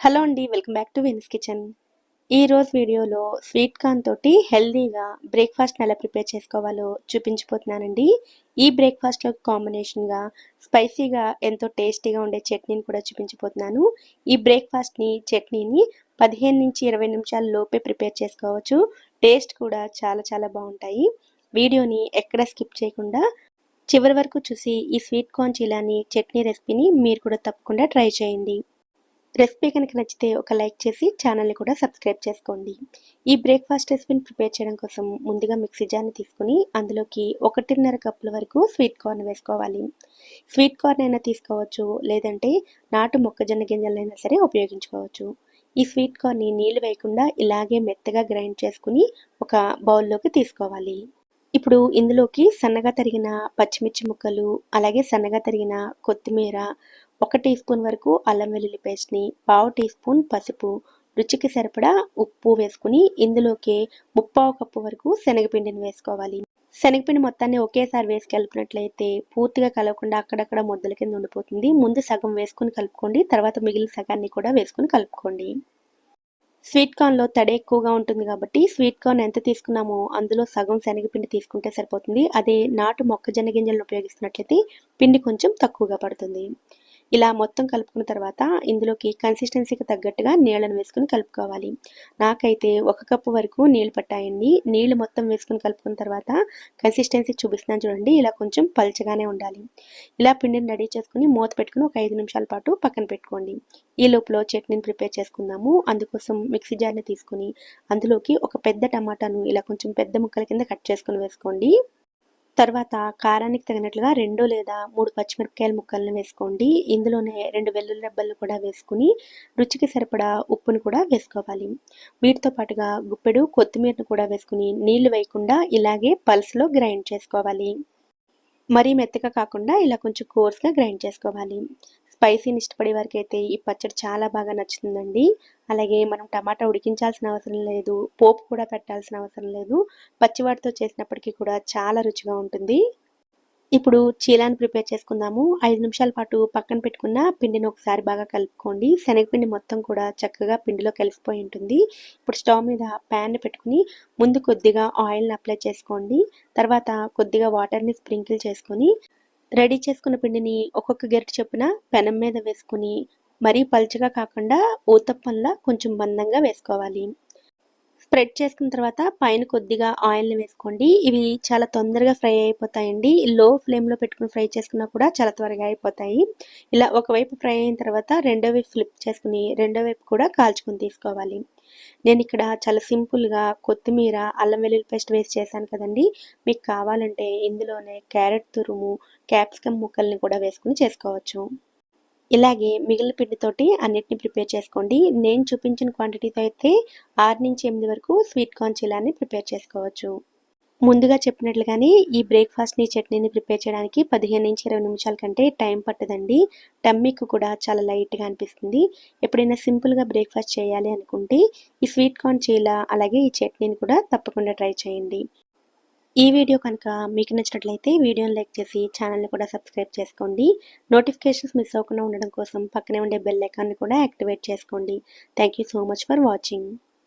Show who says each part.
Speaker 1: Hello అండి welcome back to Vin's kitchen. ఈరోజు వీడియోలో స్వీట్ కార్న్ తోటి హెల్దీగా బ్రేక్ఫాస్ట్ని ఎలా ప్రిపేర్ చేసుకోవాలో చూపించిపోతున్నానండి ఈ బ్రేక్ఫాస్ట్లో కాంబినేషన్గా స్పైసీగా ఎంతో టేస్టీగా ఉండే చట్నీని కూడా చూపించిపోతున్నాను ఈ బ్రేక్ఫాస్ట్ని చట్నీని పదిహేను నుంచి ఇరవై నిమిషాల లోపే ప్రిపేర్ చేసుకోవచ్చు. టేస్ట్ కూడా చాలా చాలా బాగుంటాయి. వీడియోని ఎక్కడ స్కిప్ చేయకుండా చివరి వరకు చూసి ఈ స్వీట్ కార్న్ చిలాని చట్నీ రెసిపీని మీరు కూడా తప్పకుండా ట్రై చేయండి. రెసిపీ కనుక నచ్చితే ఒక లైక్ చేసి ఛానల్ని కూడా సబ్స్క్రైబ్ చేసుకోండి. ఈ బ్రేక్ఫాస్ట్ రెసిపీని ప్రిపేర్ చేయడం కోసం ముందుగా మిక్సీ జార్ని తీసుకుని అందులోకి ఒకటిన్నర కప్పుల వరకు స్వీట్ కార్న్ వేసుకోవాలి. స్వీట్ కార్న్ అయినా తీసుకోవచ్చు లేదంటే నాటు మొక్కజొన్న గింజలైనా సరే ఉపయోగించుకోవచ్చు. ఈ స్వీట్ కార్న్ని నీళ్ళు వేయకుండా ఇలాగే మెత్తగా గ్రైండ్ చేసుకుని ఒక బౌల్లోకి తీసుకోవాలి. ఇప్పుడు ఇందులోకి సన్నగా తరిగిన పచ్చిమిర్చి ముక్కలు అలాగే సన్నగా తరిగిన కొత్తిమీర ఒక టీ స్పూన్ వరకు అల్లం వెల్లుల్లి పేస్ట్ని పావు టీ స్పూన్ పసుపు రుచికి సరిపడా ఉప్పు వేసుకుని ఇందులోకి ముప్పావు కప్పు వరకు శనగపిండిని వేసుకోవాలి. శనగపిండి మొత్తాన్ని ఒకేసారి వేసి కలిపినట్లయితే పూర్తిగా కలవకుండా అక్కడక్కడ ముద్దల కింద ఉండిపోతుంది. ముందు సగం వేసుకుని కలుపుకోండి తర్వాత మిగిలిన సగాన్ని కూడా వేసుకుని కలుపుకోండి. స్వీట్ కార్న్లో తడి ఎక్కువగా ఉంటుంది కాబట్టి స్వీట్ కార్న్ ఎంత తీసుకున్నామో అందులో సగం శనగపిండి తీసుకుంటే సరిపోతుంది. అదే నాటు మొక్కజొన్న గింజలను ఉపయోగిస్తున్నట్లయితే పిండి కొంచెం తక్కువగా పడుతుంది. ఇలా మొత్తం కలుపుకున్న తర్వాత ఇందులోకి కన్సిస్టెన్సీకి తగ్గట్టుగా నీళ్ళను వేసుకుని కలుపుకోవాలి. నాకైతే ఒక కప్పు వరకు నీళ్ళు పట్టాయండి. నీళ్ళు మొత్తం వేసుకుని కలుపుకున్న తర్వాత కన్సిస్టెన్సీ చూపిస్తున్నాను చూడండి. ఇలా కొంచెం పల్చగానే ఉండాలి. ఇలా పిండిని రెడీ చేసుకుని మూత పెట్టుకుని ఒక ఐదు నిమిషాల పాటు పక్కన పెట్టుకోండి. ఈ లోపల చట్నీని ప్రిపేర్ చేసుకుందాము. అందుకోసం మిక్సీ జార్ని తీసుకుని అందులోకి ఒక పెద్ద టమాటాను ఇలా కొంచెం పెద్ద ముక్కల కింద కట్ చేసుకుని వేసుకోండి. తర్వాత కారానికి తగినట్లుగా రెండు లేదా మూడు పచ్చిమిరపకాయల ముక్కలను వేసుకోండి. ఇందులోనే రెండు వెల్లుల్లి రెబ్బలను కూడా వేసుకుని రుచికి సరిపడా ఉప్పును కూడా వేసుకోవాలి. వీటితో పాటుగా గుప్పెడు కొత్తిమీరను కూడా వేసుకుని నీళ్ళు వేయకుండా ఇలాగే పల్స్లో గ్రైండ్ చేసుకోవాలి. మరీ మెత్తగా కాకుండా ఇలా కొంచెం కోర్స్గా గ్రైండ్ చేసుకోవాలి. స్పైసీని ఇష్టపడే వారికి అయితే ఈ పచ్చడి చాలా బాగా నచ్చుతుందండి. అలాగే మనం టమాటా ఉడికించాల్సిన అవసరం లేదు పోపు కూడా పెట్టాల్సిన అవసరం లేదు పచ్చివాటితో చేసినప్పటికీ కూడా చాలా రుచిగా ఉంటుంది. ఇప్పుడు చీలాన్ని ప్రిపేర్ చేసుకుందాము. ఐదు నిమిషాల పాటు పక్కన పెట్టుకున్న పిండిని ఒకసారి బాగా కలుపుకోండి. శనగపిండి మొత్తం కూడా చక్కగా పిండిలో కలిసిపోయి ఉంటుంది. ఇప్పుడు స్టవ్ మీద ప్యాన్ పెట్టుకుని ముందు కొద్దిగా ఆయిల్ని అప్లై చేసుకోండి. తర్వాత కొద్దిగా వాటర్ని స్ప్రింకిల్ చేసుకొని రెడీ చేసుకున్న పిండిని ఒక్కొక్క గెరిటి చొప్పున పెనం మీద వేసుకుని మరీ పలుచగా కాకుండా ఊతప్పంలా కొంచెం మందంగా వేసుకోవాలి. స్ప్రెడ్ చేసుకున్న తర్వాత పైన కొద్దిగా ఆయిల్ని వేసుకోండి. ఇవి చాలా తొందరగా ఫ్రై అయిపోతాయండి. లో ఫ్లేమ్లో పెట్టుకుని ఫ్రై చేసుకున్నా కూడా చాలా త్వరగా అయిపోతాయి. ఇలా ఒకవైపు ఫ్రై అయిన తర్వాత రెండో వైపు ఫ్లిప్ చేసుకుని రెండో వైపు కూడా కాల్చుకుని తీసుకోవాలి. నేను ఇక్కడ చాలా సింపుల్గా కొత్తిమీర అల్లం వెల్లుల్లి పేస్ట్ వేసి చేశాను కదండి. మీకు కావాలంటే ఇందులోనే క్యారెట్ తురుము క్యాప్సికమ్ ముక్కల్ని కూడా వేసుకుని చేసుకోవచ్చు. ఇలాగే మిగిలిన పిండితోటి అన్నిటిని ప్రిపేర్ చేసుకోండి. నేను చూపించిన క్వాంటిటీతో అయితే ఆరు నుంచి ఎనిమిది వరకు స్వీట్ కార్న్ చిలాన్ని ప్రిపేర్ చేసుకోవచ్చు. ముందుగా చెప్పినట్లుగానే ఈ బ్రేక్ఫాస్ట్ని చట్నీని ప్రిపేర్ చేయడానికి పదిహేను నుంచి ఇరవై నిమిషాల కంటే టైం పట్టదండి. టమ్మీకి కూడా చాలా లైట్గా అనిపిస్తుంది. ఎప్పుడైనా సింపుల్గా బ్రేక్ఫాస్ట్ చేయాలి అనుకుంటే ఈ స్వీట్ కార్న్ చీల అలాగే ఈ చట్నీని కూడా తప్పకుండా ట్రై చేయండి. ఈ వీడియో కనుక మీకు నచ్చినట్లయితే వీడియోని లైక్ చేసి ఛానల్ని కూడా సబ్స్క్రైబ్ చేసుకోండి. నోటిఫికేషన్స్ మిస్ అవ్వకుండా ఉండడం కోసం పక్కనే ఉండే బెల్ ఐకాన్ని కూడా యాక్టివేట్ చేసుకోండి. Thank you so much for watching.